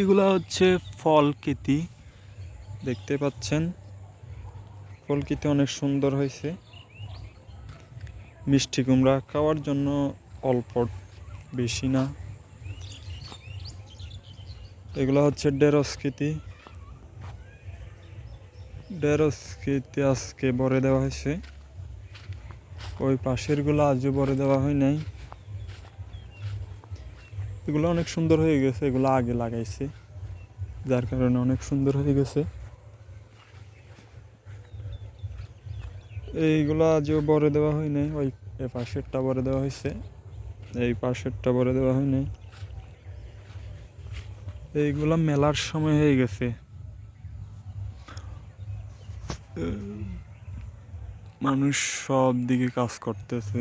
এগুলা হচ্ছে ফল কেতি। দেখতে পাচ্ছেন, ফল কেতি অনেক সুন্দর হয়েছে। মিষ্টি কুমড়া খাওয়ার জন্য অল্প, বেশি না। এগুলো হচ্ছে ডেরস কেতি। ডেরস কেতি আজকে ভরে দেওয়া হয়েছে। ওই পাশেরগুলো আজও ভরে দেওয়া হয় নাই। এগুলো অনেক সুন্দর হয়ে গেছে, এগুলো আগে লাগাইছে, যার কারণে অনেক সুন্দর হয়ে গেছে। এইগুলো আজও বড় দেওয়া হয় নাই, ওই এ পাশেরটা বরে দেওয়া হয়েছে, এই পাশেরটা বরে দেওয়া হয় নাই। এইগুলো মেলার সময় হয়ে গেছে। মানুষ সব দিকে কাজ করতেছে।